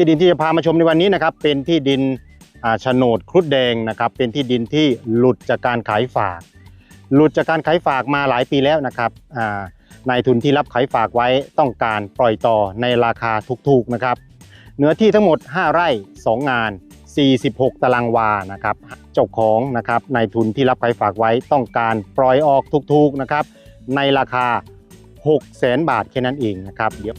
ที่ดินที่จะพามาชมในวันนี้นะครับ เป็นที่ดินอ่าโฉนดครุฑแดงนะครับ เป็นที่ดินที่หลุดจากการขายฝาก หลุดจากการขายฝากมาหลายปีแล้วนะครับอ่านายทุนที่รับขายฝากไว้ต้องการปล่อยต่อในราคาถูกๆนะครับ เนื้อที่ทั้งหมด 5 ไร่ 2 งาน 46 ตารางวานะครับ เจ้าของนะครับนายทุนที่รับขายฝากไว้ต้องการปล่อยออกถูกๆนะครับ ในราคา 6 0 0 0 0 0บาทแค่นั้นเองนะครับเดี๋ยว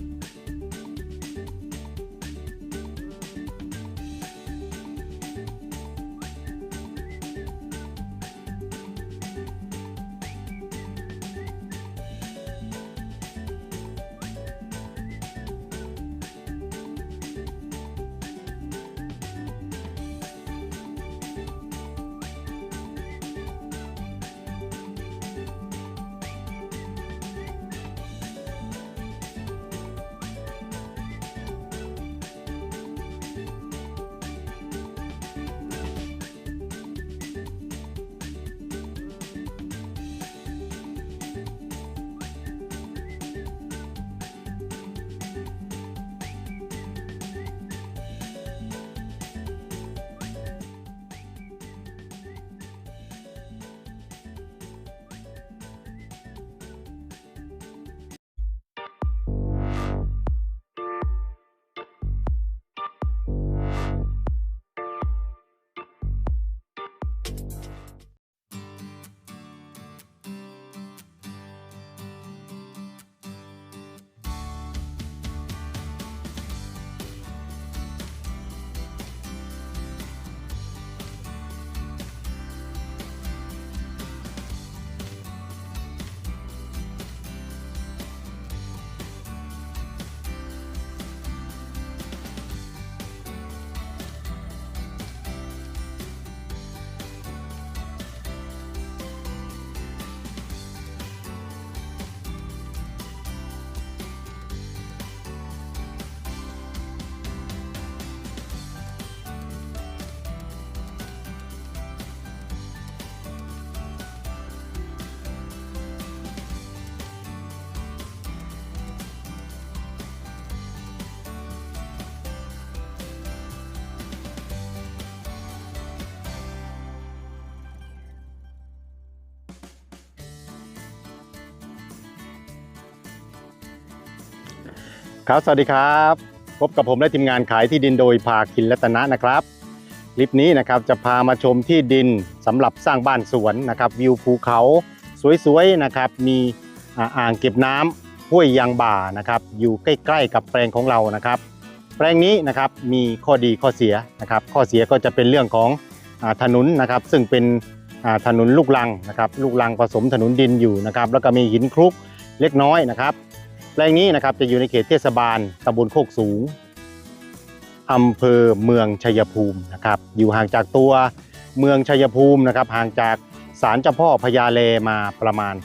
ครับ สวัสดีครับ พบกับผมและทีมงานขายที่ดินโดยภาคินรัตนะนะครับ คลิปนี้นะครับจะพามาชมที่ดินสำหรับสร้างบ้านสวนนะครับ วิวภูเขาสวยๆนะครับ มีอ่างเก็บน้ำห้วยยางบ่านะครับ อยู่ใกล้ๆกับแปลงของเรานะครับ แปลงนี้นะครับมีข้อดีข้อเสียนะครับ ข้อเสียก็จะเป็นเรื่องของอถนนนะครับ ซึ่งเป็นถนนลูกลังนะครับ ลูกลังผสมถนนดินอยู่นะครับ แล้วก็มีหินคลุกเล็กน้อยนะครับ แปลงนี้นะครับจะอยู่ในเขตเทศบาลตำบลโคกสูงอำเภอเมืองชัยภูมินะครับ อยู่ห่างจากตัวเมืองชัยภูมินะครับ ห่างจากศาลเจ้าพ่อพญาเลมาประมาณ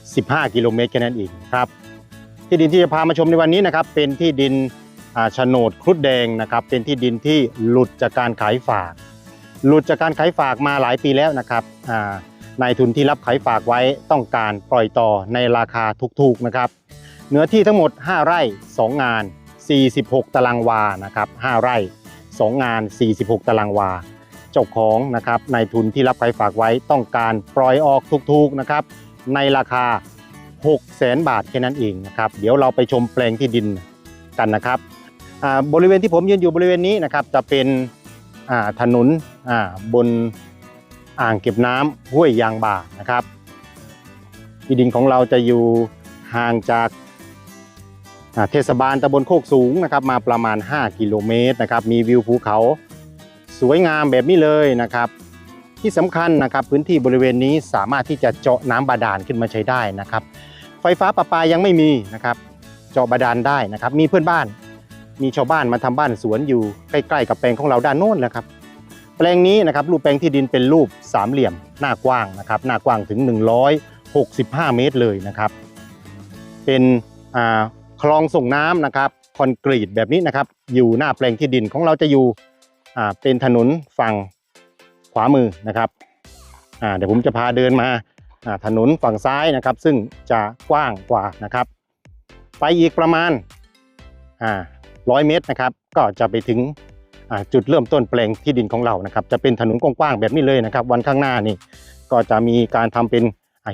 15 กิโลเมตรแค่นั้นเองครับ ที่ดินที่จะพามาชมในวันนี้นะครับ เป็นที่ดินอ่าโฉนดครุฑแดงนะครับ เป็นที่ดินที่หลุดจากการขายฝาก หลุดจากการขายฝากมาหลายปีแล้วนะครับอ่านายทุนที่รับขายฝากไว้ต้องการปล่อยต่อในราคาถูกๆนะครับ เนื้อที่ทั้งหมด 5 ไร่ 2 งาน 46 ตารางวานะครับ5ไร่ 2 งาน 46 ตารางวา เจ้าของนะครับนายทุนที่รับขายฝากไว้ต้องการปล่อยออกถูกๆนะครับในราคา 6 0 0 0 0 0บาทแค่นั้นเองนะครับเดี๋ยวเราไปชมแปลงที่ดินกันนะครับบริเวณที่ผมยืนอยู่บริเวณนี้นะครับจะเป็นถนนบนอ่างเก็บน้ำห้วยยางบ่านะครับที่ดินของเราจะอยู่ห่างจาก เทศบาลตำบลโคกสูงนะครับมาประมาณ 5 กิโลเมตรนะครับมีวิวภูเขาสวยงามแบบนี้เลยนะครับ ที่สำคัญนะครับพื้นที่บริเวณนี้สามารถที่จะเจาะน้ำบาดาลขึ้นมาใช้ได้นะครับ ไฟฟ้าประปายังไม่มีนะครับเจาะบาดาลได้นะครับ มีเพื่อนบ้าน มีชาวบ้านมาทำบ้านสวนอยู่ใกล้ๆกับแปลงของเราด้านโน้นนะครับ แปลงนี้นะครับรูปแปลงที่ดินเป็นรูปสามเหลี่ยมหน้ากว้างนะครับหน้ากว้างถึง 165 เมตรเลยนะครับ เป็นอ่า คลองส่งน้ำนะครับคอนกรีตแบบนี้นะครับ อยู่หน้าแปลงที่ดินของเราจะอยู่เป็นถนนฝั่งขวามือนะครับเดี๋ยวผมจะพาเดินมาถนนฝั่งซ้ายนะครับ ซึ่งจะกว้างกว่านะครับ ไปอีกประมาณร้อยเมตรนะครับ ก็จะไปถึงจุดเริ่มต้นแปลงที่ดินของเรานะครับ จะเป็นถนนกว้างๆแบบนี้เลยนะครับ วันข้างหน้านี่ก็จะมีการทำเป็น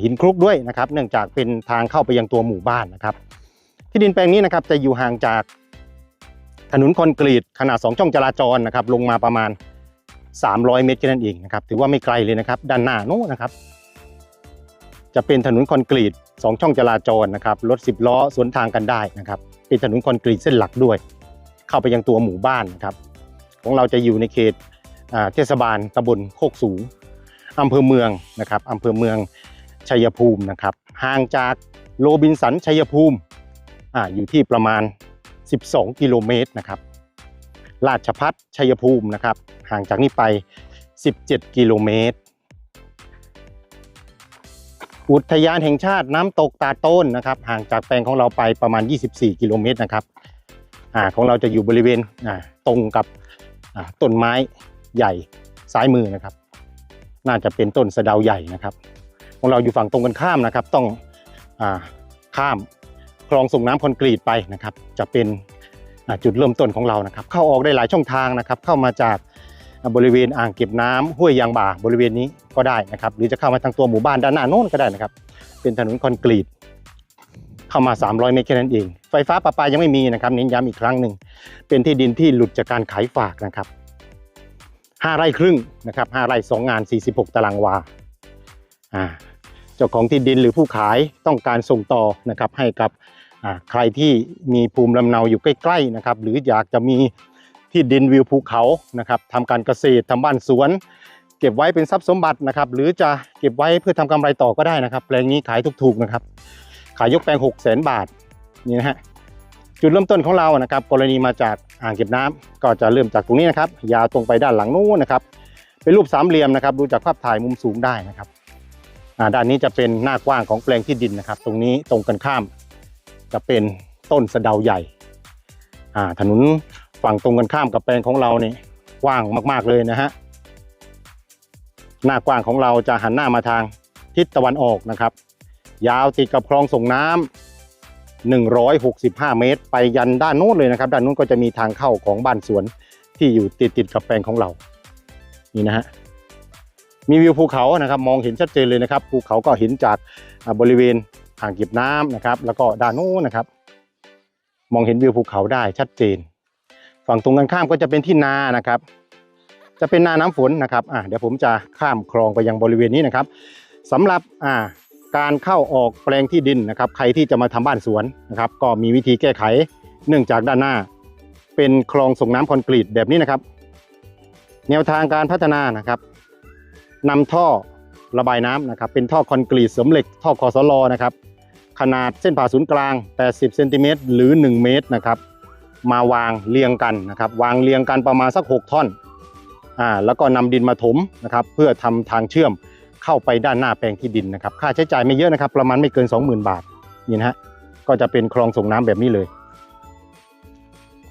หินคลุกด้วยนะครับ เนื่องจากเป็นทางเข้าไปยังตัวหมู่บ้านนะครับ ที่ดินแปลงนี้นะครับจะอยู่ห่างจากถนนคอนกรีตขนาด 2 ช่องจราจรนะครับลงมาประมาณ 300 เมตรแค่นั้นเองนะครับถือว่าไม่ไกลเลยนะครับ ด้านหน้าโน้นนะครับ จะเป็นถนนคอนกรีต 2 ช่องจราจรนะครับรถ 10 ล้อสวนทางกันได้นะครับ เป็นถนนคอนกรีตเส้นหลักด้วย เข้าไปยังตัวหมู่บ้านนะครับ ของเราจะอยู่ในเขตเทศบาลตำบลโคกสูงอำเภอเมืองนะครับอำเภอเมืองชัยภูมินะครับห่างจากโรบินสันชัยภูมิ อ่าอยู่ที่ประมาณ 12 กิโลเมตรนะครับ ราชพัฒชัยภูมินะครับ ห่างจากนี้ไป 17 กิโลเมตร อุทยานแห่งชาติน้ำตกตาโต้นนะครับ ห่างจากแปลงของเราไปประมาณ 24 กิโลเมตรนะครับอ่าของเราจะอยู่บริเวณอ่าตรงกับอ่าต้นไม้ใหญ่ซ้ายมือนะครับ น่าจะเป็นต้นสะเดาใหญ่นะครับ ของเราอยู่ฝั่งตรงกันข้ามนะครับ ต้องอาข้าม คลองส่งน้ำคอนกรีตไปนะครับ จะเป็นจุดเริ่มต้นของเรานะครับ เข้าออกได้หลายช่องทางนะครับ เข้ามาจากบริเวณอ่างเก็บน้ำห้วยยางบ่าบริเวณนี้ก็ได้นะครับ หรือจะเข้ามาทางตัวหมู่บ้านด้านหน้าโน้นก็ได้นะครับ เป็นถนนคอนกรีต เข้ามา 300 เมตรแค่นั้นเอง ไฟฟ้าประปายังไม่มีนะครับเน้นย้ำอีกครั้งหนึ่งเป็นที่ดินที่หลุดจากการขายฝากนะครับ5ไร่ครึ่งนะครับ5ไร่2งาน 46 ตารางวาอ่าเจ้าของที่ดินหรือผู้ขายต้องการส่งต่อนะครับให้กับ ใครที่มีภูมิลำเนาอยู่ใกล้ๆนะครับหรืออยากจะมีที่ดินวิวภูเขานะครับทำการเกษตรทำบ้านสวน เก็บไว้เป็นทรัพย์สมบัตินะครับหรือจะเก็บไว้เพื่อทำกำไรต่อก็ได้นะครับ แปลงนี้ขายถูกๆนะครับ ขายยกแปลง 6 0 0 0 0 0 บาทนี่นะฮะจุดเริ่มต้นของเรานะครับกรณีมาจากอ่างเก็บน้ำก็จะเริ่มจากตรงนี้นะครับ ยาวตรงไปด้านหลังนู้นนะครับเป็นรูปสามเหลี่ยมนะครับ ดูจากภาพถ่ายมุมสูงได้นะครับด้านนี้จะเป็นหน้ากว้างของแปลงที่ดินนะครับ ตรงนี้ตรงกันข้าม จะเป็นต้นสะเดาใหญ่ อ่าถนนฝั่งตรงกันข้ามกับแปลงของเราเนี่ยกว้างมากๆเลยนะฮะหน้ากว้างของเราจะหันหน้ามาทางทิศตะวันออกนะครับ ยาวติดกับคลองส่งน้ำ165 เมตร ไปยันด้านโน้นเลยนะครับ ด้านโน้นก็จะมีทางเข้าของบ้านสวนที่อยู่ติดติดกับแปลงของเรา นี่นะฮะมีวิวภูเขานะครับ มองเห็นชัดเจนเลยนะครับ ภูเขาก็เห็นจากอ่าบริเวณ อ่างเก็บน้ำนะครับ แล้วก็ด้านนู้นนะครับ มองเห็นวิวภูเขาได้ชัดเจน ฝั่งตรงกันข้ามก็จะเป็นที่นานะครับ จะเป็นนาน้ำฝนนะครับอ่าเดี๋ยวผมจะข้ามคลองไปยังบริเวณนี้นะครับสำหรับอ่าการเข้าออกแปลงที่ดินนะครับ ใครที่จะมาทำบ้านสวนนะครับ ก็มีวิธีแก้ไข เนื่องจากด้านหน้า เป็นคลองส่งน้ำคอนกรีตแบบนี้นะครับ แนวทางการพัฒนานะครับนำท่อระบายน้ำนะครับ เป็นท่อคอนกรีตเสริมเหล็กท่อคอสลอนะครับ ขนาดเส้นผ่าศูนย์กลาง 80เซนติเมตรหรือ 1 เมตรนะครับ มาวางเรียงกันนะครับ วางเรียงกันประมาณสัก 6 ท่อนอ่าแล้วก็นำดินมาถมนะครับ เพื่อทำทางเชื่อมเข้าไปด้านหน้าแปลงที่ดินนะครับ ค่าใช้จ่ายไม่เยอะนะครับ ประมาณไม่เกิน 20,000 บาทนี่นะฮะก็จะเป็นคลองส่งน้ำแบบนี้เลย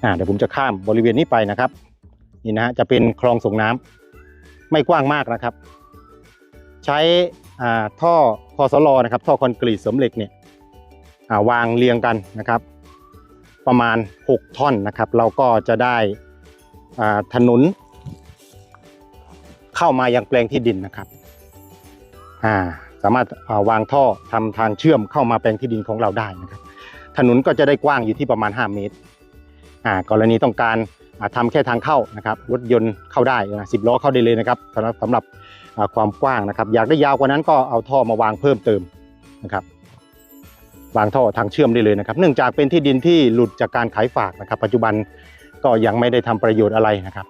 อ่าเดี๋ยวผมจะข้ามบริเวณนี้ไปนะครับนี่นะฮะจะเป็นคลองส่งน้ำไม่กว้างมากนะครับ ใช้อ่าท่อคอสลอนะครับ ท่อคอนกรีตเสริมเหล็กเนี่ย วางเรียงกันนะครับ ประมาณ 6 ท่อนนะครับ เราก็จะได้ถนน เข้ามายังแปลงที่ดินนะครับาสามารถาวางท่อทำทางเชื่อมเข้ามาแปลงที่ดินของเราได้นะครับ ถนนก็จะได้กว้างอยู่ที่ประมาณ 5 เมตรกรณีต้องการาทำแค่ทางเข้านะครับรถยนต์เข้าได้นะสิบล้อเข้าได้เลยนะครับสำหรับความกว้างนะครับ อยากได้ยาวกว่านั้นก็เอาท่อมาวางเพิ่มเติมนะครับ วางท่อทางเชื่อมได้เลยนะครับ เนื่องจากเป็นที่ดินที่หลุดจากการขายฝากนะครับ ปัจจุบันก็ยังไม่ได้ทำประโยชน์อะไรนะครับ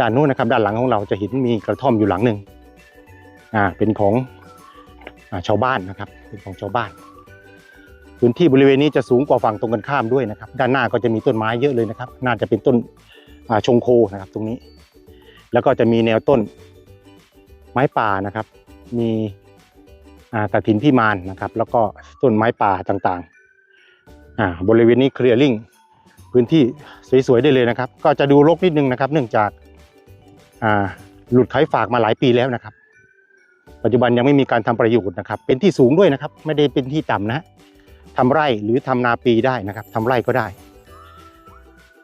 ด้านนู้นนะครับ ด้านหลังของเราจะเห็นมีกระท่อมอยู่หลังหนึ่งอ่าเป็นของอาชาวบ้านนะครับ เป็นของชาวบ้าน พื้นที่บริเวณนี้จะสูงกว่าฝั่งตรงกันข้ามด้วยนะครับ ด้านหน้าก็จะมีต้นไม้เยอะเลยนะครับ น่าจะเป็นต้นชงโคนะครับ ตรงนี้ แล้วก็จะมีแนวต้นไม้ป่านะครับ มี อ่าตะถินพิมานนะครับ แล้วก็ต้นไม้ป่าต่างๆอาบริเวณนี้เคลียร์ลิงพื้นที่สวยๆได้เลยนะครับ ก็จะดูรกนิดนึงนะครับ เนื่องจากอาหลุดขายฝากมาหลายปีแล้วนะครับ ปัจจุบันยังไม่มีการทำประโยชน์นะครับ เป็นที่สูงด้วยนะครับ ไม่ได้เป็นที่ต่ำนะทำไร่หรือทำนาปีได้นะครับทำไร่ก็ได้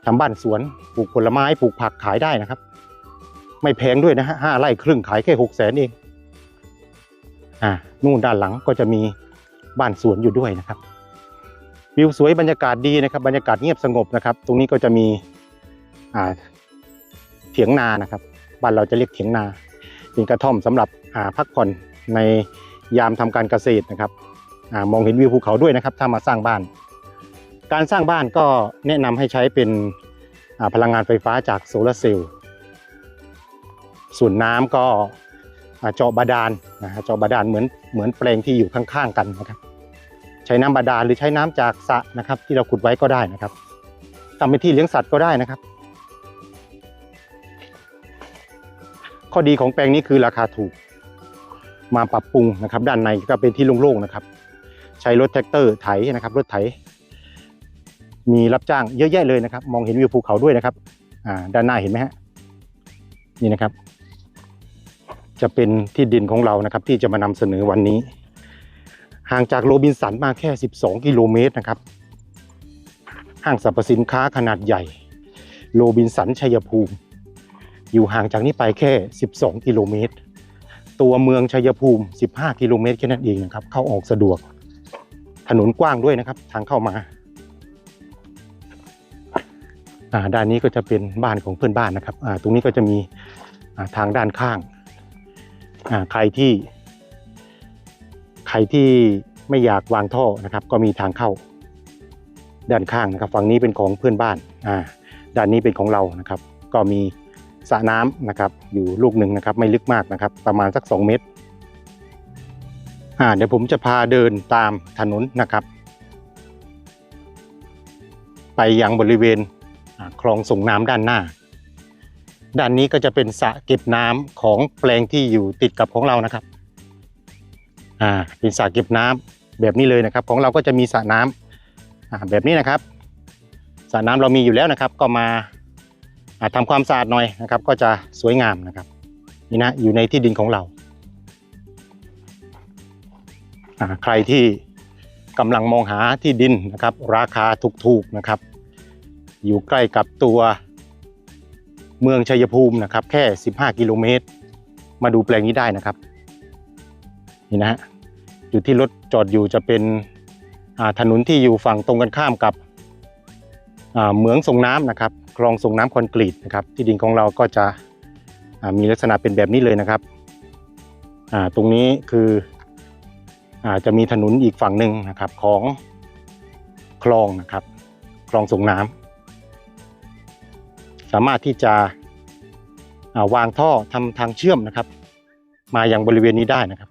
ทำบ้านสวนปลูกผลไม้ปลูกผักขายได้นะครับ ไม่แพงด้วยนะฮะห้าไร่ครึ่งขายแค่หกแสนเอง อ่านู่นด้านหลังก็จะมีบ้านสวนอยู่ด้วยนะครับ วิวสวยบรรยากาศดีนะครับ บรรยากาศเงียบสงบนะครับ ตรงนี้ก็จะมีอ่าเถียงนานะครับบ้านเราจะเรียกเถียงนาเป็นกระท่อมสำหรับอ่าพักผ่อนในยามทำการเกษตรนะครับอามองเห็นวิวภูเขาด้วยนะครับ ถ้ามาสร้างบ้าน การสร้างบ้านก็แนะนำให้ใช้เป็นพลังงานไฟฟ้าจากโซลาร์เซลล์ส่วนน้ำก็ เจาะบาดาลนะฮะเจาะบาดาลเหมือนเหมือนแปลงที่อยู่ข้างๆกันนะครับ ใช้น้ำบาดาลหรือใช้น้ำจากสระนะครับ ที่เราขุดไว้ก็ได้นะครับทำเป็นที่เลี้ยงสัตว์ก็ได้นะครับ ข้อดีของแปลงนี้คือราคาถูกมาปรับปรุงนะครับ ด้านในก็เป็นที่โล่งๆนะครับ ใช้รถแท็กเตอร์ไถนะครับ รถไถ มีรับจ้างเยอะแยะเลยนะครับ มองเห็นวิวภูเขาด้วยนะครับ อ่า ด้านหน้าเห็นไหมฮะนี่นะครับ จะเป็นที่ดินของเรานะครับ ที่จะมานำเสนอวันนี้ ห่างจากโรบินสันมาแค่ 12 กิโลเมตรนะครับ ห้างสรรพสินค้าขนาดใหญ่โรบินสันชัยภูมิ อยู่ห่างจากนี้ไปแค่ 12 กิโลเมตร ตัวเมืองชัยภูมิ 15 กิโลเมตรแค่นั้นเองนะครับ เข้าออกสะดวก ถนนกว้างด้วยนะครับ ทางเข้ามาด้านนี้ก็จะเป็นบ้านของเพื่อนบ้านนะครับตรงนี้ก็จะมีทางด้านข้าง ใครที่ ใครที่ไม่อยากวางท่อนะครับ ก็มีทางเข้า ด้านข้างนะครับ ฝั่งนี้เป็นของเพื่อนบ้านอ่าด้านนี้เป็นของเรานะครับ ก็มีสระน้ำนะครับ อยู่ลูกหนึ่งนะครับ ไม่ลึกมากนะครับ ประมาณสัก 2 เมตรอ่าเดี๋ยวผมจะพาเดินตามถนนนะครับ ไปยังบริเวณคลองส่งน้ำด้านหน้า ด้านนี้ก็จะเป็นสระเก็บน้ำของแปลงที่อยู่ติดกับของเรานะครับ อ่า เป็นสระเก็บน้ำแบบนี้เลยนะครับ ของเราก็จะมีสระน้ำอ่าแบบนี้นะครับสระน้ำเรามีอยู่แล้วนะครับ ก็มาอ่าทำความสะอาดหน่อยนะครับ ก็จะสวยงามนะครับนี่นะอยู่ในที่ดินของเราอ่าใครที่กำลังมองหาที่ดินนะครับ ราคาถูกๆนะครับ อยู่ใกล้กับตัว เมืองชัยภูมินะครับ แค่ 15 กิโลเมตร มาดูแปลงนี้ได้นะครับ นี่นะฮะจุดที่รถจอดอยู่จะเป็นถนนที่อยู่ฝั่งตรงกันข้ามกับเหมืองส่งน้ำนะครับคลองส่งน้ำคอนกรีตนะครับ ที่ดินของเราก็จะมีลักษณะเป็นแบบนี้เลยนะครับตรงนี้คืออาจะมีถนนอีกฝั่งหนึ่งนะครับของคลองนะครับ คลองส่งน้ำ สามารถที่จะาวางท่อทำทางเชื่อมนะครับ มาอยังบริเวณนี้ได้นะครับ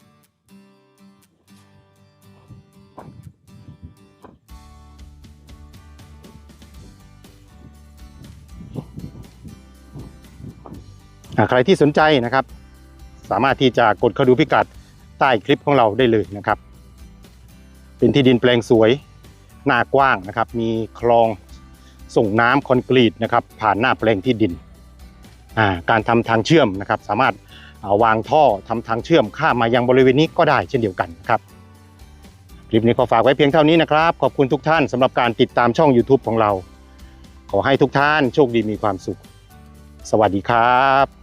ใครที่สนใจนะครับ สามารถที่จะกดเข้าดูพิกัดใต้คลิปของเราได้เลยนะครับ เป็นที่ดินแปลงสวยหน้ากว้างนะครับ มีคลอง ส่งน้ำคอนกรีตนะครับผ่านหน้าแปลงที่ดิน การทำทางเชื่อมนะครับสามารถาวางท่อทำทางเชื่อมข้ามมายังบริเวณนี้ก็ได้เช่นเดียวกันนครับคลิปนี้ขอฝากไว้เพียงเท่านี้นะครับ ขอบคุณทุกท่านสำหรับการติดตามช่อง YouTube ของเรา ขอให้ทุกท่านโชคดีมีความสุข สวัสดีครับ